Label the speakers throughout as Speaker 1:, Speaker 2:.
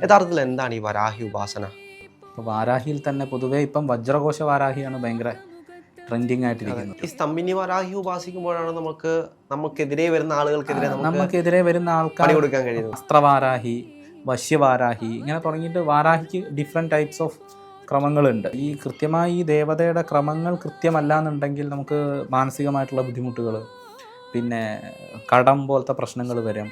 Speaker 1: യഥാർത്ഥത്തിൽ എന്താണ് ഈ വരാഹി ഉപാസന?
Speaker 2: ഇപ്പോൾ വാരാഹിയിൽ തന്നെ പൊതുവേ ഇപ്പം വജ്രകോശ വാരാഹിയാണ് ഭയങ്കര ട്രെൻഡിങ് ആയിട്ടിരിക്കുന്നത്.
Speaker 1: ഈ സ്തംഭിനി വരാഹി ഉപാസിക്കുമ്പോഴാണ് നമുക്ക് നമുക്കെതിരെ വരുന്ന ആളുകൾക്കെതിരെ നമുക്ക്
Speaker 2: നമുക്കെതിരെ വരുന്ന ആൾക്കാർ
Speaker 1: കൊടുക്കാൻ കഴിയുന്നത്.
Speaker 2: അസ്ത്രവാരാഹി വശ്യവാരാഹി ഇങ്ങനെ തുടങ്ങിയിട്ട് വാരാഹിക്ക് ഡിഫറെന്റ് ടൈപ്സ് ഓഫ് ക്രമങ്ങളുണ്ട്. ഈ കൃത്യമായി ഈ ദേവതയുടെ ക്രമങ്ങൾ കൃത്യമല്ല എന്നുണ്ടെങ്കിൽ നമുക്ക് മാനസികമായിട്ടുള്ള ബുദ്ധിമുട്ടുകൾ പിന്നെ കടം പോലത്തെ പ്രശ്നങ്ങൾ വരും.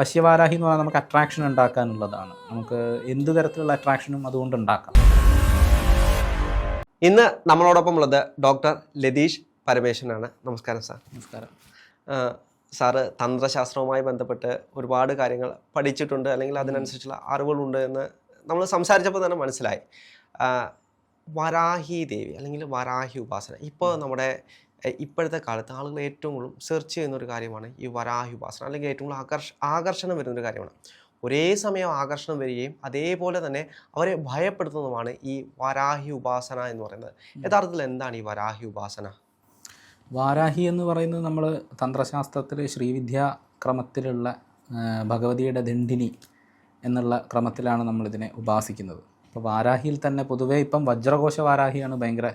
Speaker 2: വശ്യവാരാഹി എന്ന് പറഞ്ഞാൽ നമുക്ക് അട്രാക്ഷൻ ഉണ്ടാക്കാനുള്ളതാണ്. നമുക്ക് എന്ത് തരത്തിലുള്ള അട്രാക്ഷനും അതുകൊണ്ട് ഉണ്ടാക്കാം.
Speaker 1: ഇന്ന് നമ്മളോടൊപ്പം ഉള്ളത് ഡോക്ടർ ലതീഷ് പരമേശ്വരനാണ്. നമസ്കാരം സാർ
Speaker 2: നമസ്കാരം.
Speaker 1: സാറ് തന്ത്രശാസ്ത്രവുമായി ബന്ധപ്പെട്ട് ഒരുപാട് കാര്യങ്ങൾ പഠിച്ചിട്ടുണ്ട്. അല്ലെങ്കിൽ അതിനനുസരിച്ചുള്ള അറിവുകളുണ്ട് എന്ന് നമ്മൾ സംസാരിച്ചപ്പോൾ തന്നെ മനസ്സിലായി. വരാഹി ദേവി അല്ലെങ്കിൽ വരാഹി ഉപാസന. ഇപ്പോൾ നമ്മുടെ ഇപ്പോഴത്തെ കാലത്ത് ആളുകൾ ഏറ്റവും കൂടുതൽ സെർച്ച് ചെയ്യുന്ന ഒരു കാര്യമാണ് ഈ വരാഹി ഉപാസന അല്ലെങ്കിൽ ഏറ്റവും കൂടുതൽ ആകർഷ ആകർഷണം വരുന്ന ഒരു കാര്യമാണ്. ഒരേ സമയം ആകർഷണം വരികയും അതേപോലെ തന്നെ അവരെ ഭയപ്പെടുത്തുന്നതുമാണ് ഈ വരാഹി ഉപാസന എന്ന് പറയുന്നത്. യഥാർത്ഥത്തിൽ എന്താണ് ഈ വരാഹി ഉപാസന?
Speaker 2: വാരാഹി എന്ന് പറയുന്നത് നമ്മൾ തന്ത്രശാസ്ത്രത്തിൽ ശ്രീവിദ്യ ക്രമത്തിലുള്ള ഭഗവതിയുടെ ദണ്ഡിനി എന്നുള്ള ക്രമത്തിലാണ് നമ്മളിതിനെ ഉപാസിക്കുന്നത്. അപ്പോൾ വാരാഹിയിൽ തന്നെ പൊതുവേ ഇപ്പം വജ്രകോശ വാരാഹിയാണ് ഭയങ്കര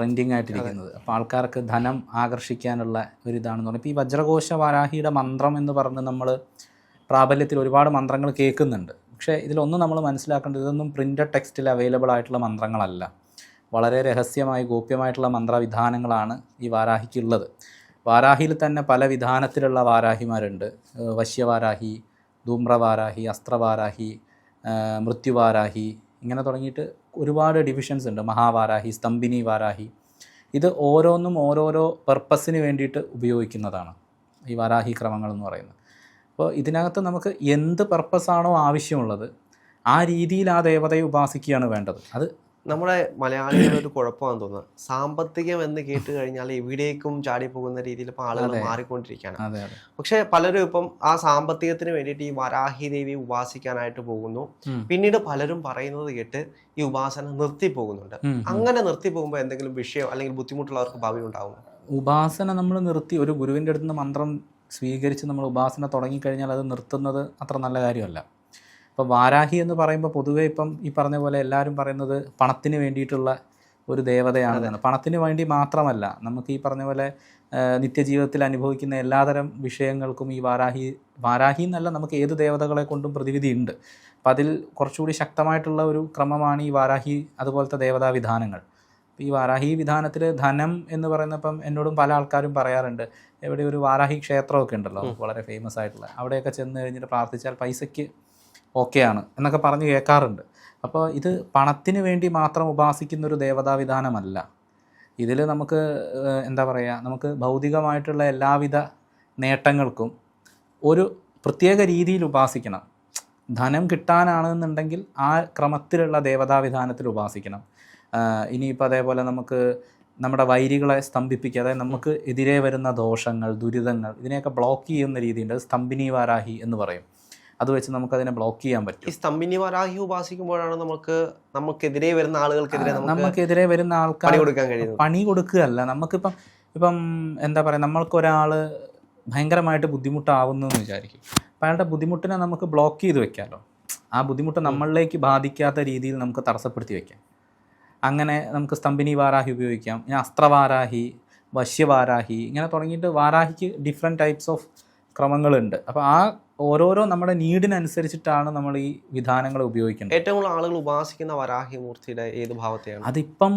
Speaker 2: ട്രെൻഡിങ് ആയിട്ടിരിക്കുന്നത് അപ്പോൾ ആൾക്കാർക്ക് ധനം ആകർഷിക്കാനുള്ള ഒരു ഇതാണെന്ന് പറഞ്ഞാൽ ഇപ്പോൾ ഈ വജ്രകോശ വാരാഹിയുടെ മന്ത്രം എന്ന് പറഞ്ഞ് നമ്മൾ പ്രാബല്യത്തിൽ ഒരുപാട് മന്ത്രങ്ങൾ കേൾക്കുന്നുണ്ട്. പക്ഷേ ഇതിലൊന്നും നമ്മൾ മനസ്സിലാക്കേണ്ടത് ഇതൊന്നും പ്രിന്റഡ് ടെക്സ്റ്റിൽ അവൈലബിൾ ആയിട്ടുള്ള മന്ത്രങ്ങളല്ല. വളരെ രഹസ്യമായി ഗോപ്യമായിട്ടുള്ള മന്ത്രവിധാനങ്ങളാണ് ഈ വാരാഹിക്കുള്ളത്. വാരാഹിയിൽ തന്നെ പല വിധാനത്തിലുള്ള വാരാഹിമാരുണ്ട്. വശ്യവാരാഹി ധൂമ്രവാരാഹി അസ്ത്രവാരാഹി മൃത്യുവാരാഹി ഇങ്ങനെ തുടങ്ങിയിട്ട് ഒരുപാട് ഡിവിഷൻസ് ഉണ്ട്. മഹാവാരാഹി സ്തംഭിനി വാരാഹി. ഇത് ഓരോന്നും ഓരോരോ പർപ്പസിന് വേണ്ടിയിട്ട് ഉപയോഗിക്കുന്നതാണ് ഈ വാരാഹി ക്രമങ്ങൾ എന്ന് പറയുന്നത്. അപ്പോൾ ഇതിനകത്ത് നമുക്ക് എന്ത് പർപ്പസാണോ ആവശ്യമുള്ളത് ആ രീതിയിൽ ആ ദേവതയെ ഉപാസിക്കുകയാണ് വേണ്ടത്. അത്
Speaker 1: നമ്മുടെ മലയാളികളുടെ ഒരു കുഴപ്പമാണെന്ന് തോന്നുന്നത് സാമ്പത്തികം എന്ന് കേട്ട് കഴിഞ്ഞാൽ എവിടേക്കും ചാടി പോകുന്ന രീതിയിൽ ഇപ്പം ആളുകൾ മാറിക്കൊണ്ടിരിക്കുകയാണ് പക്ഷെ പലരും ഇപ്പം ആ സാമ്പത്തികത്തിന് വേണ്ടിയിട്ട് ഈ വരാഹി ദേവി ഉപാസിക്കാനായിട്ട് പോകുന്നു. പിന്നീട് പലരും പറയുന്നത് കേട്ട് ഈ ഉപാസന നിർത്തി പോകുന്നുണ്ട്. അങ്ങനെ നിർത്തി പോകുമ്പോൾ എന്തെങ്കിലും വിഷയം അല്ലെങ്കിൽ ബുദ്ധിമുട്ടുള്ളവർക്ക് ഭാവി ഉണ്ടാവും
Speaker 2: ഉപാസന നമ്മൾ നിർത്തി ഒരു ഗുരുവിന്റെ അടുത്ത് നിന്ന് മന്ത്രം സ്വീകരിച്ച് നമ്മൾ ഉപാസന തുടങ്ങിക്കഴിഞ്ഞാൽ അത് നിർത്തുന്നത് അത്ര നല്ല കാര്യമല്ല. ഇപ്പോൾ വാരാഹി എന്ന് പറയുമ്പോൾ പൊതുവേ ഇപ്പം ഈ പറഞ്ഞ പോലെ എല്ലാവരും പറയുന്നത് പണത്തിന് വേണ്ടിയിട്ടുള്ള ഒരു ദേവതയാണെന്നാണ് പണത്തിന് വേണ്ടി മാത്രമല്ല നമുക്ക് ഈ പറഞ്ഞ പോലെ നിത്യജീവിതത്തിൽ അനുഭവിക്കുന്ന എല്ലാതരം വിഷയങ്ങൾക്കും ഈ വാരാഹി വാരാഹി എന്നല്ല നമുക്ക് ഏത് ദേവതകളെ കൊണ്ടും പ്രതിവിധി ഉണ്ട് അപ്പം അതിൽ കുറച്ചുകൂടി ശക്തമായിട്ടുള്ള ഒരു ക്രമമാണ് ഈ വാരാഹി അതുപോലത്തെ ദേവതാ വിധാനങ്ങൾ ഈ വാരാഹി വിധാനത്തിൽ ധനം എന്ന് പറയുന്നപ്പം എന്നോടും പല ആൾക്കാരും പറയാറുണ്ട് എവിടെ ഒരു വാരാഹി ക്ഷേത്രമൊക്കെ ഉണ്ടല്ലോ വളരെ ഫേമസ് ആയിട്ടുള്ള. അവിടെയൊക്കെ ചെന്ന് കഴിഞ്ഞിട്ട് പ്രാർത്ഥിച്ചാൽ പൈസയ്ക്ക് ഓക്കെയാണ് എന്നൊക്കെ പറഞ്ഞ് കേൾക്കാറുണ്ട്. അപ്പോൾ ഇത് പണത്തിന് വേണ്ടി മാത്രം ഉപാസിക്കുന്ന ഒരു ദേവതാവിധാനമല്ല. ഇതിൽ നമുക്ക് എന്താ പറയുക നമുക്ക് ഭൗതികമായിട്ടുള്ള എല്ലാവിധ നേട്ടങ്ങൾക്കും ഒരു പ്രത്യേക രീതിയിൽ ഉപാസിക്കണം. ധനം കിട്ടാനാണെന്നുണ്ടെങ്കിൽ ആ ക്രമത്തിലുള്ള ദേവതാവിധാനത്തിൽ ഉപാസിക്കണം. ഇനിയിപ്പോൾ അതേപോലെ നമുക്ക് നമ്മുടെ വൈരികളെ സ്തംഭിപ്പിക്കുക അതായത് നമുക്ക് എതിരെ വരുന്ന ദോഷങ്ങൾ ദുരിതങ്ങൾ ഇതിനെയൊക്കെ ബ്ലോക്ക് ചെയ്യുന്ന രീതിയുണ്ട്. സ്തംഭിനി വാരാഹി എന്ന് പറയും. അത് വെച്ച് നമുക്ക് അതിനെ ബ്ലോക്ക് ചെയ്യാൻ പറ്റും.
Speaker 1: ഈ സ്തംഭിനി വരാഹി ഉപാസിക്കുമ്പോഴാണ് നമുക്ക് നമുക്കെതിരെ വരുന്ന ആളുകൾക്കെതിരെ നമുക്ക്
Speaker 2: നമുക്കെതിരെ വരുന്ന ആൾക്കാർ
Speaker 1: പണി കൊടുക്കാൻ കഴിയും
Speaker 2: പണി കൊടുക്കുകയല്ല. നമുക്കിപ്പം ഇപ്പം എന്താ പറയുക നമ്മൾക്കൊരാൾ ഭയങ്കരമായിട്ട് ബുദ്ധിമുട്ടാവുന്നു എന്ന് വിചാരിക്കും. അപ്പം അയാളുടെ ബുദ്ധിമുട്ടിനെ നമുക്ക് ബ്ലോക്ക് ചെയ്ത് വെക്കാമല്ലോ ആ ബുദ്ധിമുട്ട് നമ്മളിലേക്ക് ബാധിക്കാത്ത രീതിയിൽ നമുക്ക് തടസ്സപ്പെടുത്തി വെക്കാം. അങ്ങനെ നമുക്ക് സ്തംഭിനി വാരാഹി ഉപയോഗിക്കാം. ഇനി അസ്ത്രവാരാഹി വശ്യവാരാഹി ഇങ്ങനെ തുടങ്ങിയിട്ട് വാരാഹിക്ക് ഡിഫറെന്റ് ടൈപ്സ് ഓഫ് ക്രമങ്ങളുണ്ട്. അപ്പോൾ ആ ഓരോരോ നമ്മുടെ നീഡിനനുസരിച്ചിട്ടാണ് നമ്മൾ ഈ വിധാനങ്ങൾ ഉപയോഗിക്കുന്നത്.
Speaker 1: ഏറ്റവും കൂടുതൽ ആളുകൾ ഉപാസിക്കുന്ന വരാഹി മൂർത്തിയുടെ ഏത് ഭാവത്തെയാണ്?
Speaker 2: അതിപ്പം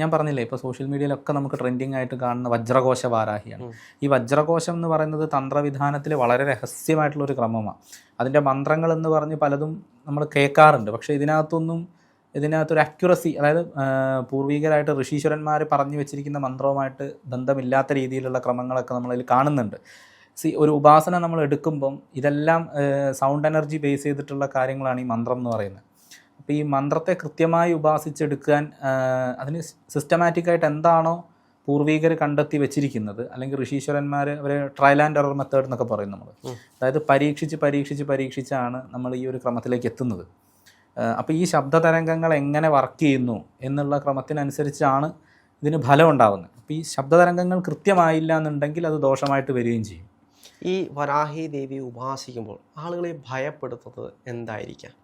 Speaker 2: ഞാൻ പറഞ്ഞില്ലേ ഇപ്പോൾ സോഷ്യൽ മീഡിയയിലൊക്കെ നമുക്ക് ട്രെൻഡിങ് ആയിട്ട് കാണുന്ന വജ്രകോശ വാരാഹിയാണ്. ഈ വജ്രകോശം എന്ന് പറയുന്നത് തന്ത്രവിധാനത്തിൽ വളരെ രഹസ്യമായിട്ടുള്ള ഒരു ക്രമമാണ്. അതിന്റെ മന്ത്രങ്ങൾ എന്ന് പറഞ്ഞ് പലതും നമ്മൾ കേൾക്കാറുണ്ട്. പക്ഷേ ഇതിനകത്തൊന്നും ഇതിനകത്തൊരു അക്യുറസി അതായത് പൂർവികരായിട്ട് ഋഷീശ്വരന്മാർ പറഞ്ഞു വെച്ചിരിക്കുന്ന മന്ത്രവുമായിട്ട് ബന്ധമില്ലാത്ത രീതിയിലുള്ള ക്രമങ്ങളൊക്കെ നമ്മളതിൽ കാണുന്നുണ്ട്. സി ഒരു ഉപാസന നമ്മൾ എടുക്കുമ്പം ഇതെല്ലാം സൗണ്ട് എനർജി ബേസ് ചെയ്തിട്ടുള്ള കാര്യങ്ങളാണ് ഈ മന്ത്രം എന്ന് പറയുന്നത്. അപ്പോൾ ഈ മന്ത്രത്തെ കൃത്യമായി ഉപാസിച്ചെടുക്കാൻ അതിന് സിസ്റ്റമാറ്റിക്കായിട്ട് എന്താണോ പൂർവീകർ കണ്ടെത്തി വെച്ചിരിക്കുന്നത് അല്ലെങ്കിൽ ഋഷീശ്വരന്മാർ അവർ ട്രയൽ ആൻഡ് എറർ മെത്തേഡ് എന്നൊക്കെ പറയും നമ്മൾ അതായത് പരീക്ഷിച്ച് പരീക്ഷിച്ച് പരീക്ഷിച്ചാണ് നമ്മൾ ഈ ഒരു ക്രമത്തിലേക്ക് എത്തുന്നത്. അപ്പോൾ ഈ ശബ്ദ തരംഗങ്ങൾ എങ്ങനെ വർക്ക് ചെയ്യുന്നു എന്നുള്ള ക്രമത്തിനനുസരിച്ചാണ് ഇതിന് ഫലം ഉണ്ടാകുന്നത് അപ്പോൾ ഈ ശബ്ദ തരംഗങ്ങൾ കൃത്യമായില്ല എന്നുണ്ടെങ്കിൽ അത് ദോഷമായിട്ട് വരികയും ചെയ്യും.
Speaker 1: ഈ വരാഹി ദേവി ഉപാസിക്കുമ്പോൾ ആളുകളെ ഭയപ്പെടുത്തുന്നത് എന്തായിരിക്കാം?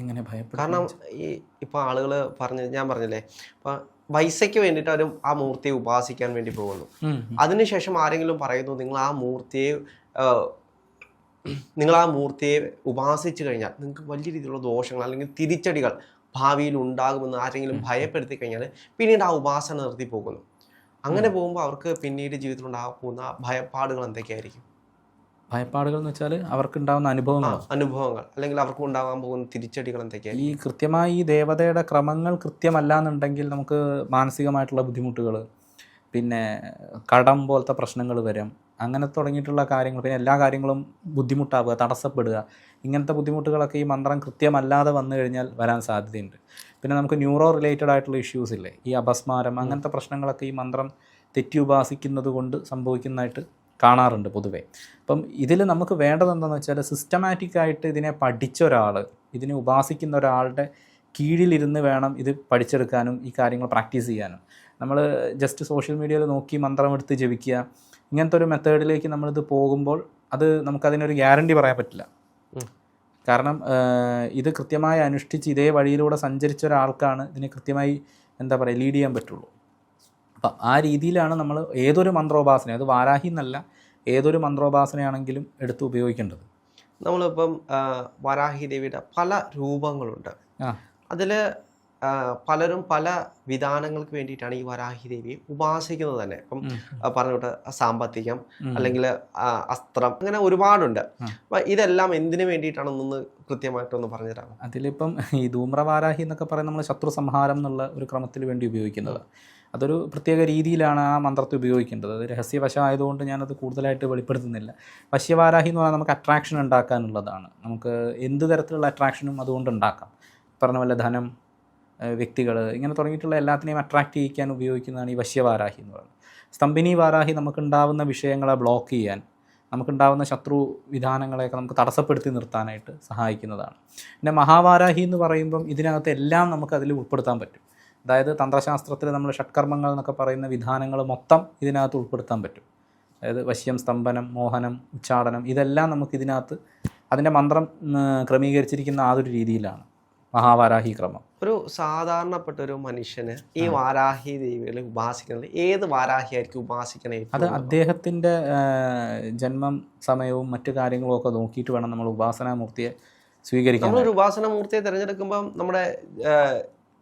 Speaker 2: എങ്ങനെ ഭയപ്പെടും
Speaker 1: കാരണം ഈ ഇപ്പൊ ആളുകൾ പറഞ്ഞ ഞാൻ പറഞ്ഞില്ലേ ഇപ്പൊ പൈസയ്ക്ക് വേണ്ടിയിട്ട് അവരും ആ മൂർത്തിയെ ഉപാസിക്കാൻ വേണ്ടി പോകുന്നു. അതിനുശേഷം ആരെങ്കിലും പറയുന്നു നിങ്ങൾ ആ മൂർത്തിയെ നിങ്ങൾ ആ മൂർത്തിയെ ഉപാസിച്ചു കഴിഞ്ഞാൽ നിങ്ങൾക്ക് വലിയ രീതിയിലുള്ള ദോഷങ്ങൾ അല്ലെങ്കിൽ തിരിച്ചടികൾ ഭാവിയിൽ ഉണ്ടാകുമെന്ന് ആരെങ്കിലും ഭയപ്പെടുത്തി കഴിഞ്ഞാൽ പിന്നീട് ആ ഉപാസന നിർത്തി പോകുന്നു. അങ്ങനെ പോകുമ്പോൾ അവർക്ക് പിന്നീട് ജീവിതത്തിൽ ഉണ്ടാകാൻ പോകുന്ന ഭയപ്പാടുകൾ എന്തൊക്കെയായിരിക്കും?
Speaker 2: ഭയപ്പാടുകൾ എന്ന് വെച്ചാൽ അവർക്ക്
Speaker 1: ഉണ്ടാകുന്ന
Speaker 2: അനുഭവങ്ങൾ.
Speaker 1: അനുഭവങ്ങൾ അല്ലെങ്കിൽ അവർക്ക് ഉണ്ടാകാൻ പോകുന്ന തിരിച്ചടികൾ എന്തൊക്കെയാണ്
Speaker 2: ഈ കൃത്യമായി ഈ ദേവതയുടെ ക്രമങ്ങൾ കൃത്യമല്ല എന്നുണ്ടെങ്കിൽ നമുക്ക് മാനസികമായിട്ടുള്ള ബുദ്ധിമുട്ടുകൾ പിന്നെ കടം പോലത്തെ പ്രശ്നങ്ങൾ വരും. അങ്ങനെ തുടങ്ങിയിട്ടുള്ള കാര്യങ്ങൾ പിന്നെ എല്ലാ കാര്യങ്ങളും ബുദ്ധിമുട്ടാവുക തടസ്സപ്പെടുക. ഇങ്ങനത്തെ ബുദ്ധിമുട്ടുകളൊക്കെ ഈ മന്ത്രം കൃത്യമല്ലാതെ വന്നു കഴിഞ്ഞാൽ വരാൻ സാധ്യതയുണ്ട്. പിന്നെ നമുക്ക് ന്യൂറോ റിലേറ്റഡ് ആയിട്ടുള്ള ഇഷ്യൂസ് ഇല്ലേ ഈ അപസ്മാരം അങ്ങനത്തെ പ്രശ്നങ്ങളൊക്കെ ഈ മന്ത്രം തെറ്റി ഉപാസിക്കുന്നത് കൊണ്ട് സംഭവിക്കുന്നതായിട്ട് കാണാറുണ്ട് പൊതുവേ. അപ്പം ഇതിൽ നമുക്ക് വേണ്ടത് എന്താണെന്ന് വെച്ചാൽ സിസ്റ്റമാറ്റിക്കായിട്ട് ഇതിനെ പഠിച്ച ഒരാൾ ഇതിനെ ഉപാസിക്കുന്ന ഒരാളുടെ കീഴിലിരുന്ന് വേണം ഇത് പഠിച്ചെടുക്കാനും ഈ കാര്യങ്ങൾ പ്രാക്ടീസ് ചെയ്യാനും. നമ്മൾ ജസ്റ്റ് സോഷ്യൽ മീഡിയയിൽ നോക്കി മന്ത്രമെടുത്ത് ജപിക്കുക. ഇങ്ങനത്തെ ഒരു മെത്തേഡിലേക്ക് നമ്മളിത് പോകുമ്പോൾ അത് നമുക്കതിനൊരു ഗ്യാരണ്ടി പറയാൻ പറ്റില്ല. കാരണം ഇത് കൃത്യമായി അനുഷ്ഠിച്ച് ഇതേ വഴിയിലൂടെ സഞ്ചരിച്ച ഒരാൾക്കാണ് ഇതിനെ കൃത്യമായി എന്താ പറയുക ലീഡ് ചെയ്യാൻ പറ്റുള്ളൂ. അപ്പം ആ രീതിയിലാണ് നമ്മൾ ഏതൊരു മന്ത്രോപാസന അത് വാരാഹി എന്നല്ല ഏതൊരു മന്ത്രോപാസനയാണെങ്കിലും എടുത്ത് ഉപയോഗിക്കേണ്ടത്.
Speaker 1: നമ്മളിപ്പം വാരാഹി ദേവിയുടെ പല രൂപങ്ങളുണ്ട്. അതിൽ പലരും പല വിധാനങ്ങൾക്ക് വേണ്ടിയിട്ടാണ് ഈ വരാഹി ദേവി ഉപാസിക്കുന്നത് തന്നെ. ഇപ്പം പറഞ്ഞോട്ട് സാമ്പത്തികം അല്ലെങ്കിൽ അസ്ത്രം അങ്ങനെ ഒരുപാടുണ്ട്.
Speaker 2: അപ്പം
Speaker 1: അപ്പൊ ഇതെല്ലാം എന്തിനു വേണ്ടിയിട്ടാണെന്നൊന്ന് കൃത്യമായിട്ടൊന്ന് പറഞ്ഞുതരാം
Speaker 2: അതിലിപ്പം ഈ ധൂമ്രവാരാഹി എന്നൊക്കെ പറയുന്നത് നമ്മൾ ശത്രു സംഹാരം എന്നുള്ള ഒരു ക്രമത്തിൽ വേണ്ടി ഉപയോഗിക്കുന്നത്. അതൊരു പ്രത്യേക രീതിയിലാണ് ആ മന്ത്രത്തെ ഉപയോഗിക്കേണ്ടത്. അത് രഹസ്യവശമായതുകൊണ്ട് ഞാനത് കൂടുതലായിട്ട് വെളിപ്പെടുത്തുന്നില്ല. വശ്യവാരാഹി എന്ന് പറഞ്ഞാൽ നമുക്ക് അട്രാക്ഷൻ ഉണ്ടാക്കാനുള്ളതാണ്. നമുക്ക് എന്ത് തരത്തിലുള്ള അട്രാക്ഷനും അതുകൊണ്ട് ഉണ്ടാക്കാം. പറഞ്ഞ പോലെ ധനം വ്യക്തികൾ ഇങ്ങനെ തുടങ്ങിയിട്ടുള്ള എല്ലാത്തിനെയും അട്രാക്റ്റ് ചെയ്യിക്കാൻ ഉപയോഗിക്കുന്നതാണ് ഈ വശ്യവാരാഹി എന്ന് പറയുന്നത്. സ്തംഭിനി വാരാഹി നമുക്കുണ്ടാവുന്ന വിഷയങ്ങളെ ബ്ലോക്ക് ചെയ്യാൻ നമുക്കുണ്ടാവുന്ന ശത്രു വിധാനങ്ങളെയൊക്കെ നമുക്ക് തടസ്സപ്പെടുത്തി നിർത്താനായിട്ട് സഹായിക്കുന്നതാണ്. പിന്നെ മഹാവാരാഹി എന്ന് പറയുമ്പം ഇതിനകത്ത് എല്ലാം നമുക്ക് അതിൽ ഉൾപ്പെടുത്താൻ പറ്റും. അതായത് തന്ത്രശാസ്ത്രത്തിൽ നമ്മൾ ഷഡ്കർമ്മങ്ങൾ എന്നൊക്കെ പറയുന്ന വിധാനങ്ങൾ മൊത്തം ഇതിനകത്ത് ഉൾപ്പെടുത്താൻ പറ്റും. അതായത് വശ്യം സ്തംഭനം മോഹനം ഉച്ചാടനം ഇതെല്ലാം നമുക്ക് ഇതിനകത്ത് അതിന്റെ മന്ത്രം ക്രമീകരിച്ചിരിക്കുന്ന ആ ഒരു രീതിയിലാണ്. മഹാവാരാഹി ക്രമം.
Speaker 1: ഒരു സാധാരണപ്പെട്ട ഒരു മനുഷ്യന് ഈ വാരാഹി ദേവികളെ ഉപാസിക്കുന്നത് ഏത് വാരാഹി ആയിരിക്കും ഉപാസിക്കണേ
Speaker 2: അത് അദ്ദേഹത്തിന്റെ ജന്മം സമയവും മറ്റു കാര്യങ്ങളും ഒക്കെ നോക്കിയിട്ട് വേണം നമ്മൾ ഉപാസനാമൂർത്തിയെ സ്വീകരിക്കാൻ
Speaker 1: നമ്മളൊരു ഉപാസന മൂർത്തിയെ തിരഞ്ഞെടുക്കുമ്പോൾ നമ്മുടെ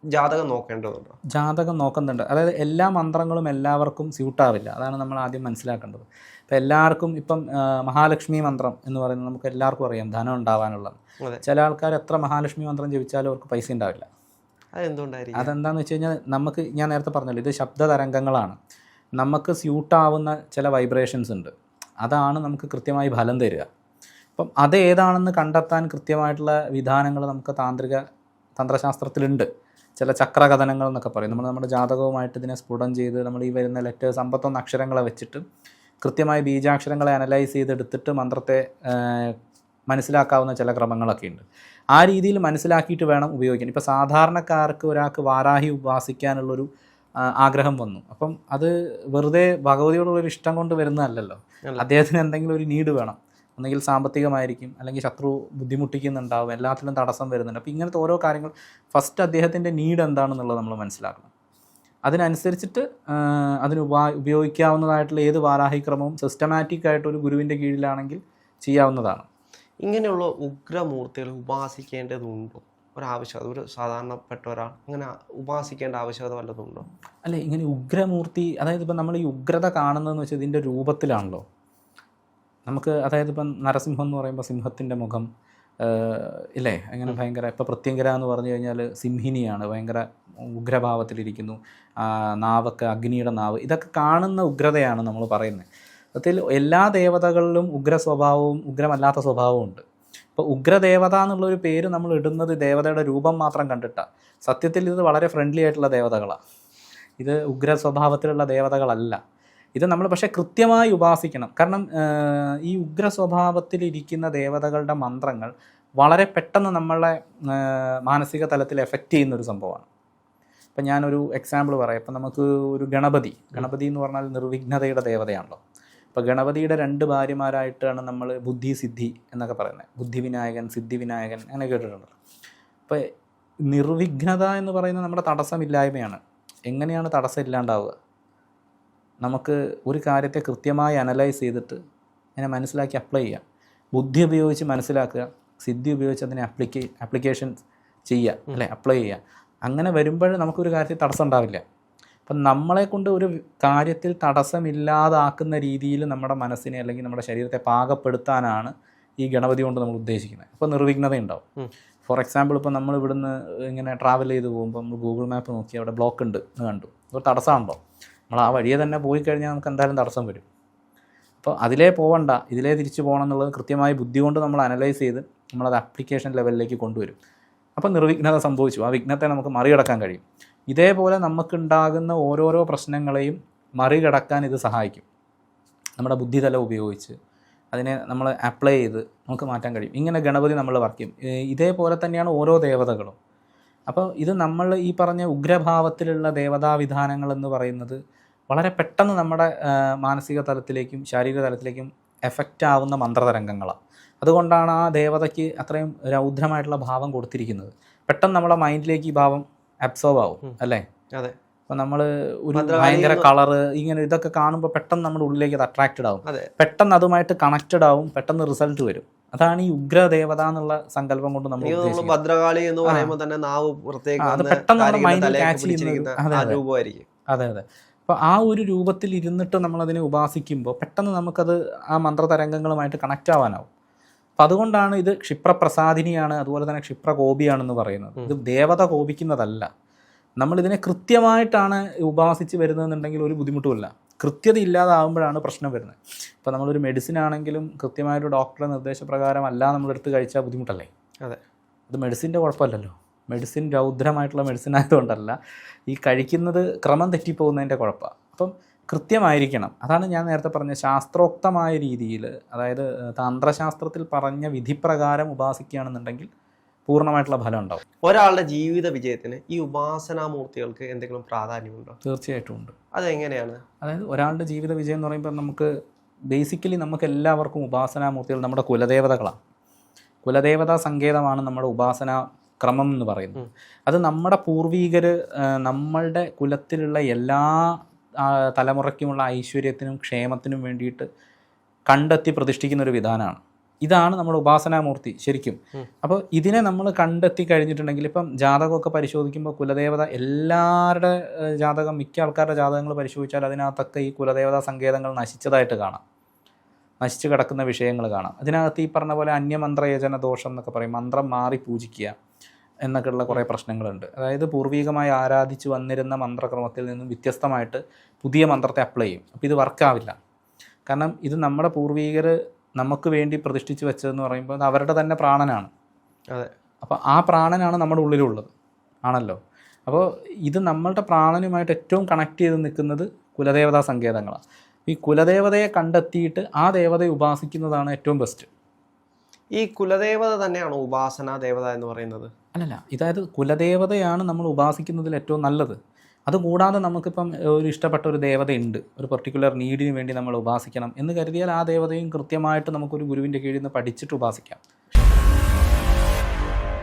Speaker 1: ജാതകം നോക്കേണ്ടതുണ്ടോ?
Speaker 2: ജാതകം നോക്കുന്നുണ്ട് അതായത് എല്ലാ മന്ത്രങ്ങളും എല്ലാവർക്കും സ്യൂട്ടാവില്ല. അതാണ് നമ്മൾ ആദ്യം മനസ്സിലാക്കേണ്ടത്. ഇപ്പം എല്ലാവർക്കും ഇപ്പം മഹാലക്ഷ്മി മന്ത്രം എന്ന് പറയുന്നത് നമുക്ക് എല്ലാവർക്കും അറിയാം. ധനം ഉണ്ടാവാനുള്ളത്. ചില ആൾക്കാർ എത്ര മഹാലക്ഷ്മി മന്ത്രം ജപിച്ചാലും അവർക്ക് പൈസ ഉണ്ടാവില്ല.
Speaker 1: അതെന്തുകൊണ്ടായിരിക്കും?
Speaker 2: അതെന്താണെന്ന് വെച്ച് കഴിഞ്ഞാൽ നമുക്ക് ഞാൻ നേരത്തെ പറഞ്ഞല്ലോ ഇത് ശബ്ദ തരംഗങ്ങളാണ് നമുക്ക് സ്യൂട്ടാവുന്ന ചില വൈബ്രേഷൻസ് ഉണ്ട്. അതാണ് നമുക്ക് കൃത്യമായി ഫലം തരിക. അപ്പം അത് ഏതാണെന്ന് കണ്ടെത്താൻ കൃത്യമായിട്ടുള്ള വിധാനങ്ങൾ നമുക്ക് താന്ത്രിക തന്ത്രശാസ്ത്രത്തിലുണ്ട്. ചില ചക്രകഥനങ്ങൾ എന്നൊക്കെ പറയും. നമ്മൾ നമ്മുടെ ജാതകവുമായിട്ട് ഇതിനെ സ്ഫുടം ചെയ്ത് നമ്മൾ ഈ വരുന്ന ലെറ്റേഴ്സ് അമ്പത്തൊന്ന് അക്ഷരങ്ങളെ വെച്ചിട്ട് കൃത്യമായി ബീജാക്ഷരങ്ങളെ അനലൈസ് ചെയ്തെടുത്തിട്ട് മന്ത്രത്തെ മനസ്സിലാക്കാവുന്ന ചില ക്രമങ്ങളൊക്കെ ഉണ്ട്. ആ രീതിയിൽ മനസ്സിലാക്കിയിട്ട് വേണം ഉപയോഗിക്കാൻ. ഇപ്പോൾ സാധാരണക്കാർക്ക് ഒരാൾക്ക് വാരാഹി ഉപാസിക്കാനുള്ളൊരു ആഗ്രഹം വന്നു. അപ്പം അത് വെറുതെ ഭഗവതിയോടുള്ളൊരു ഇഷ്ടം കൊണ്ട് വരുന്നതല്ലല്ലോ. അദ്ദേഹത്തിന് എന്തെങ്കിലും ഒരു നീഡ് വേണം. ഒന്നെങ്കിൽ സാമ്പത്തികമായിരിക്കും അല്ലെങ്കിൽ ശത്രു ബുദ്ധിമുട്ടിക്കുന്നുണ്ടാവും എല്ലാത്തിലും തടസ്സം വരുന്നുണ്ട്. അപ്പോൾ ഇങ്ങനത്തെ ഓരോ കാര്യങ്ങൾ ഫസ്റ്റ് അദ്ദേഹത്തിന്റെ നീഡ് എന്താണെന്നുള്ളത് നമ്മൾ മനസ്സിലാക്കണം. അതിനനുസരിച്ചിട്ട് അതിന് ഉപാ ഉപയോഗിക്കാവുന്നതായിട്ടുള്ള ഏത് വാരാഹിക്രമവും സിസ്റ്റമാറ്റിക് ആയിട്ട് ഒരു ഗുരുവിന്റെ കീഴിലാണെങ്കിൽ ചെയ്യാവുന്നതാണ്.
Speaker 1: ഇങ്ങനെയുള്ള ഉഗ്രമൂർത്തികൾ ഉപാസിക്കേണ്ടതുണ്ടോ? ഒരാവശ്യകത ഒരു സാധാരണപ്പെട്ട ഒരാൾ അങ്ങനെ ഉപാസിക്കേണ്ട ആവശ്യകത വല്ലതുണ്ടോ
Speaker 2: അല്ലെ ഇങ്ങനെ ഉഗ്രമൂർത്തി അതായത് ഇപ്പം നമ്മൾ ഈ ഉഗ്രത കാണുന്നതെന്ന് വെച്ചാൽ ഇതിന്റെ രൂപത്തിലാണല്ലോ. നമുക്ക് അതായത് ഇപ്പം നരസിംഹം എന്ന് പറയുമ്പോൾ സിംഹത്തിന്റെ മുഖം ഇല്ലേ? അങ്ങനെ ഭയങ്കര ഇപ്പം പ്രത്യങ്കര എന്ന് പറഞ്ഞു കഴിഞ്ഞാൽ സിംഹിനിയാണ് ഭയങ്കര ഉഗ്രഭാവത്തിലിരിക്കുന്നു. നാവൊക്കെ അഗ്നിയുടെ നാവ് ഇതൊക്കെ കാണുന്ന ഉഗ്രതയാണ് നമ്മൾ പറയുന്നത് സത്യത്തിൽ എല്ലാ ദേവതകളിലും ഉഗ്ര സ്വഭാവവും ഉഗ്രമല്ലാത്ത സ്വഭാവവും ഉണ്ട്. ഇപ്പോൾ ഉഗ്രദേവത എന്നുള്ളൊരു പേര് നമ്മൾ ഇടുന്നത് ദേവതയുടെ രൂപം മാത്രം കണ്ടിട്ടാണ് സത്യത്തിൽ ഇത് വളരെ ഫ്രണ്ട്ലി ആയിട്ടുള്ള ദേവതകളാണ് ഇത് ഉഗ്ര സ്വഭാവത്തിലുള്ള ദേവതകളല്ല. ഇത് നമ്മൾ പക്ഷേ കൃത്യമായി ഉപാസിക്കണം. കാരണം ഈ ഉഗ്ര സ്വഭാവത്തിലിരിക്കുന്ന ദേവതകളുടെ മന്ത്രങ്ങൾ വളരെ പെട്ടെന്ന് നമ്മളെ മാനസിക തലത്തിൽ എഫക്റ്റ് ചെയ്യുന്ന ഒരു സംഭവമാണ്. ഇപ്പം ഞാനൊരു എക്സാമ്പിൾ പറയാം. ഇപ്പം നമുക്ക് ഒരു ഗണപതി ഗണപതി എന്ന് പറഞ്ഞാൽ നിർവിഘ്നതയുടെ ദേവതയാണല്ലോ. ഇപ്പോൾ ഗണപതിയുടെ രണ്ട് ഭാര്യമാരായിട്ടാണ് നമ്മൾ ബുദ്ധി സിദ്ധി എന്നൊക്കെ പറയുന്നത്. ബുദ്ധി വിനായകൻ സിദ്ധി വിനായകൻ അങ്ങനെ കേട്ടിട്ടുണ്ടല്ലോ അപ്പോൾ നിർവിഘ്നത എന്ന് പറയുന്നത് നമ്മുടെ തടസ്സമില്ലായ്മയാണ്. എങ്ങനെയാണ് തടസ്സം ഇല്ലാണ്ടാവുക? നമുക്ക് ഒരു കാര്യത്തെ കൃത്യമായി അനലൈസ് ചെയ്തിട്ട് അതിനെ മനസ്സിലാക്കി അപ്ലൈ ചെയ്യുക ബുദ്ധി ഉപയോഗിച്ച് മനസ്സിലാക്കുക സിദ്ധി ഉപയോഗിച്ച് അതിനെ അപ്ലിക്കേ ആപ്ലിക്കേഷൻ ചെയ്യുക അല്ലെ? അപ്ലൈ ചെയ്യുക. അങ്ങനെ വരുമ്പോൾ നമുക്കൊരു കാര്യത്തിൽ തടസ്സം ഉണ്ടാവില്ല. അപ്പം നമ്മളെ കൊണ്ട് ഒരു കാര്യത്തിൽ തടസ്സമില്ലാതാക്കുന്ന രീതിയിൽ നമ്മുടെ മനസ്സിനെ അല്ലെങ്കിൽ നമ്മുടെ ശരീരത്തെ പാകപ്പെടുത്താനാണ് ഈ ഗണപതി കൊണ്ട് നമ്മൾ ഉദ്ദേശിക്കുന്നത്. അപ്പോൾ നിർവിഘ്നത ഉണ്ടാവും ഫോർ എക്സാമ്പിൾ ഇപ്പോൾ നമ്മൾ ഇവിടുന്ന് ഇങ്ങനെ ട്രാവൽ ചെയ്ത് പോകുമ്പോൾ നമ്മൾ ഗൂഗിൾ മാപ്പ് നോക്കി അവിടെ ബ്ലോക്ക് ഉണ്ട് എന്ന് കണ്ടു. ഒരു തടസ്സമുണ്ടോ നമ്മൾ ആ വഴിയെ തന്നെ പോയി കഴിഞ്ഞാൽ നമുക്ക് എന്തായാലും തടസ്സം വരും. അപ്പോൾ അതിലേ പോകണ്ട ഇതിലേ തിരിച്ചു പോകണം എന്നുള്ളത് കൃത്യമായി ബുദ്ധി കൊണ്ട് നമ്മൾ അനലൈസ് ചെയ്ത് നമ്മളത് ആപ്ലിക്കേഷൻ ലെവലിലേക്ക് കൊണ്ടുവരും. അപ്പോൾ നിർവിഘ്നത സംഭവിച്ചു. ആ വിഘ്നത്തെ നമുക്ക് മറികടക്കാൻ കഴിയും. ഇതേപോലെ നമുക്കുണ്ടാകുന്ന ഓരോരോ പ്രശ്നങ്ങളെയും മറികടക്കാൻ ഇത് സഹായിക്കും. നമ്മുടെ ബുദ്ധി തല ഉപയോഗിച്ച് അതിനെ നമ്മൾ അപ്ലൈ ചെയ്ത് നമുക്ക് മാറ്റാൻ കഴിയും. ഇങ്ങനെ ഗണപതി നമ്മൾ വർക്ക് ചെയ്യും. ഇതേപോലെ തന്നെയാണ് ഓരോ ദേവതകളും. അപ്പോൾ ഇത് നമ്മൾ ഈ പറഞ്ഞ ഉഗ്രഭാവത്തിലുള്ള ദേവതാവിധാനങ്ങൾ എന്ന് പറയുന്നത് വളരെ പെട്ടെന്ന് നമ്മുടെ മാനസിക തലത്തിലേക്കും ശാരീരിക തലത്തിലേക്കും എഫക്റ്റ് ആവുന്ന മന്ത്രതരംഗങ്ങളാണ് അതുകൊണ്ടാണ് ആ ദേവതയ്ക്ക് അത്രയും രൗദ്രമായിട്ടുള്ള ഭാവം കൊടുത്തിരിക്കുന്നത്. പെട്ടെന്ന് നമ്മുടെ മൈൻഡിലേക്ക് ഈ ഭാവം അബ്സോർവ് ആവും അല്ലേ?
Speaker 1: അതെ.
Speaker 2: അപ്പോൾ നമ്മൾ ഒരു ഭയങ്കര കളറ് ഇങ്ങനെ ഇതൊക്കെ കാണുമ്പോൾ പെട്ടെന്ന് നമ്മുടെ ഉള്ളിലേക്ക് അത് അട്രാക്റ്റഡ് ആവും. പെട്ടെന്ന് അതുമായിട്ട് കണക്റ്റഡ് ആവും പെട്ടെന്ന് റിസൾട്ട് വരും. അതാണ് ഈ ഉഗ്രദേവത എന്നുള്ള സങ്കല്പം കൊണ്ട് നമ്മൾ
Speaker 1: ഭദ്രകാളി എന്ന് പറയുമ്പോൾ തന്നെ നാവ് പുറത്തേക്ക്
Speaker 2: പെട്ടെന്ന് നമ്മുടെ അതെ, അതെ. അപ്പോൾ ആ ഒരു രൂപത്തിൽ ഇരുന്നിട്ട് നമ്മളതിനെ ഉപാസിക്കുമ്പോൾ പെട്ടെന്ന് നമുക്കത് ആ മന്ത്രതരംഗങ്ങളുമായിട്ട് കണക്റ്റ് ആവാനാവും. അപ്പം അതുകൊണ്ടാണ് ഇത് ക്ഷിപ്രപ്രസാദിനിയാണ് അതുപോലെ തന്നെ ക്ഷിപ്രകോപിയാണെന്ന് പറയുന്നത്. ഇത് ദേവത കോപിക്കുന്നതല്ല. നമ്മളിതിനെ കൃത്യമായിട്ടാണ് ഉപാസിച്ച് വരുന്നതെന്നുണ്ടെങ്കിൽ ഒരു ബുദ്ധിമുട്ടുമില്ല. കൃത്യത ഇല്ലാതാവുമ്പോഴാണ് പ്രശ്നം വരുന്നത്. ഇപ്പോൾ നമ്മളൊരു മെഡിസിൻ ആണെങ്കിലും കൃത്യമായൊരു ഡോക്ടറുടെ നിർദ്ദേശപ്രകാരം അല്ല നമ്മളെടുത്ത് കഴിച്ചാൽ ബുദ്ധിമുട്ടല്ലേ?
Speaker 1: അതെ.
Speaker 2: അത് മെഡിസിന്റെ കുഴപ്പമല്ലല്ലോ. Medicine രൗദ്രമായിട്ടുള്ള medicine ആയതുകൊണ്ടല്ല. ഈ കഴിക്കുന്നത് ക്രമം തെറ്റിപ്പോകുന്നതിന്റെ കുഴപ്പമാണ്. അപ്പം കൃത്യമായിരിക്കണം. അതാണ് ഞാൻ നേരത്തെ പറഞ്ഞ ശാസ്ത്രോക്തമായ രീതിയിൽ അതായത് തന്ത്രശാസ്ത്രത്തിൽ പറഞ്ഞ വിധിപ്രകാരം ഉപാസിക്കുകയാണെന്നുണ്ടെങ്കിൽ പൂർണമായിട്ടുള്ള ഫലം ഉണ്ടാവും.
Speaker 1: ഒരാളുടെ ജീവിത വിജയത്തിന് ഈ ഉപാസനാമൂർത്തികൾക്ക് എന്തെങ്കിലും പ്രാധാന്യമുണ്ടോ?
Speaker 2: തീർച്ചയായിട്ടും ഉണ്ട്.
Speaker 1: അതെങ്ങനെയാണ്?
Speaker 2: അതായത് ഒരാളുടെ ജീവിത വിജയം എന്ന് പറയുമ്പോൾ നമുക്ക് ബേസിക്കലി നമുക്ക് എല്ലാവർക്കും ഉപാസനാമൂർത്തികൾ നമ്മുടെ കുലദേവതകളാണ്. കുലദേവതാ സങ്കേതമാണ് നമ്മുടെ ഉപാസന ക്രമം എന്ന് പറയുന്നത്. അത് നമ്മുടെ പൂർവീകർ നമ്മളുടെ കുലത്തിലുള്ള എല്ലാ തലമുറയ്ക്കുമുള്ള ഐശ്വര്യത്തിനും ക്ഷേമത്തിനും വേണ്ടിയിട്ട് കണ്ടെത്തി പ്രതിഷ്ഠിക്കുന്ന ഒരു വിധാനമാണ്. ഇതാണ് നമ്മുടെ ഉപാസനാമൂർത്തി ശരിക്കും. അപ്പോൾ ഇതിനെ നമ്മൾ കണ്ടെത്തി കഴിഞ്ഞിട്ടുണ്ടെങ്കിൽ ഇപ്പം ജാതകമൊക്കെ പരിശോധിക്കുമ്പോൾ കുലദേവത എല്ലാവരുടെ ജാതകം മിക്ക ആൾക്കാരുടെ ജാതകങ്ങൾ പരിശോധിച്ചാൽ അതിനകത്തൊക്കെ ഈ കുലദേവതാ സങ്കേതങ്ങൾ നശിച്ചതായിട്ട് കാണാം. നശിച്ചു കിടക്കുന്ന വിഷയങ്ങൾ കാണാം. അതിനകത്ത് ഈ പറഞ്ഞ പോലെ അന്യമന്ത്രയജന ദോഷം എന്നൊക്കെ പറയും. മന്ത്രം മാറി പൂജിക്കുക. എന്നൊക്കെയുള്ള കുറേ പ്രശ്നങ്ങളുണ്ട്. അതായത് പൂർവികമായി ആരാധിച്ചു വന്നിരുന്ന മന്ത്രക്രമത്തിൽ നിന്നും വ്യത്യസ്തമായിട്ട് പുതിയ മന്ത്രത്തെ അപ്ലൈ ചെയ്യും. അപ്പോൾ ഇത് വർക്കാവില്ല കാരണം ഇത് നമ്മുടെ പൂർവികർ നമുക്ക് വേണ്ടി പ്രതിഷ്ഠിച്ച് വെച്ചതെന്ന് പറയുമ്പോൾ അത് അവരുടെ തന്നെ പ്രാണനാണ്.
Speaker 1: അതെ.
Speaker 2: അപ്പോൾ ആ പ്രാണനാണ് നമ്മുടെ ഉള്ളിലുള്ളത്. ആണല്ലോ? അപ്പോൾ ഇത് നമ്മളുടെ പ്രാണനുമായിട്ട് ഏറ്റവും കണക്ട് ചെയ്ത് നിൽക്കുന്നത് കുലദേവതാ സങ്കേതങ്ങളാണ് ഈ കുലദേവതയെ കണ്ടെത്തിയിട്ട് ആ ദേവതയെ ഉപാസിക്കുന്നതാണ് ഏറ്റവും ബെസ്റ്റ്
Speaker 1: ഈ കുലദേവത തന്നെയാണോ ഉപാസന ദേവത എന്ന് പറയുന്നത്?
Speaker 2: അല്ലല്ല. ഇതായത് കുലദേവതയാണ് നമ്മൾ ഉപാസിക്കുന്നതിൽ ഏറ്റവും നല്ലത്. അതുകൂടാതെ നമുക്കിപ്പം ഒരു ഇഷ്ടപ്പെട്ട ഒരു ദേവതയുണ്ട്. ഒരു പെർട്ടിക്കുലർ നീഡിന് വേണ്ടി നമ്മൾ ഉപാസിക്കണം എന്ന് കരുതിയാൽ ആ ദേവതയും കൃത്യമായിട്ട് നമുക്കൊരു ഗുരുവിന്റെ കീഴിൽ നിന്ന് പഠിച്ചിട്ട് ഉപാസിക്കാം.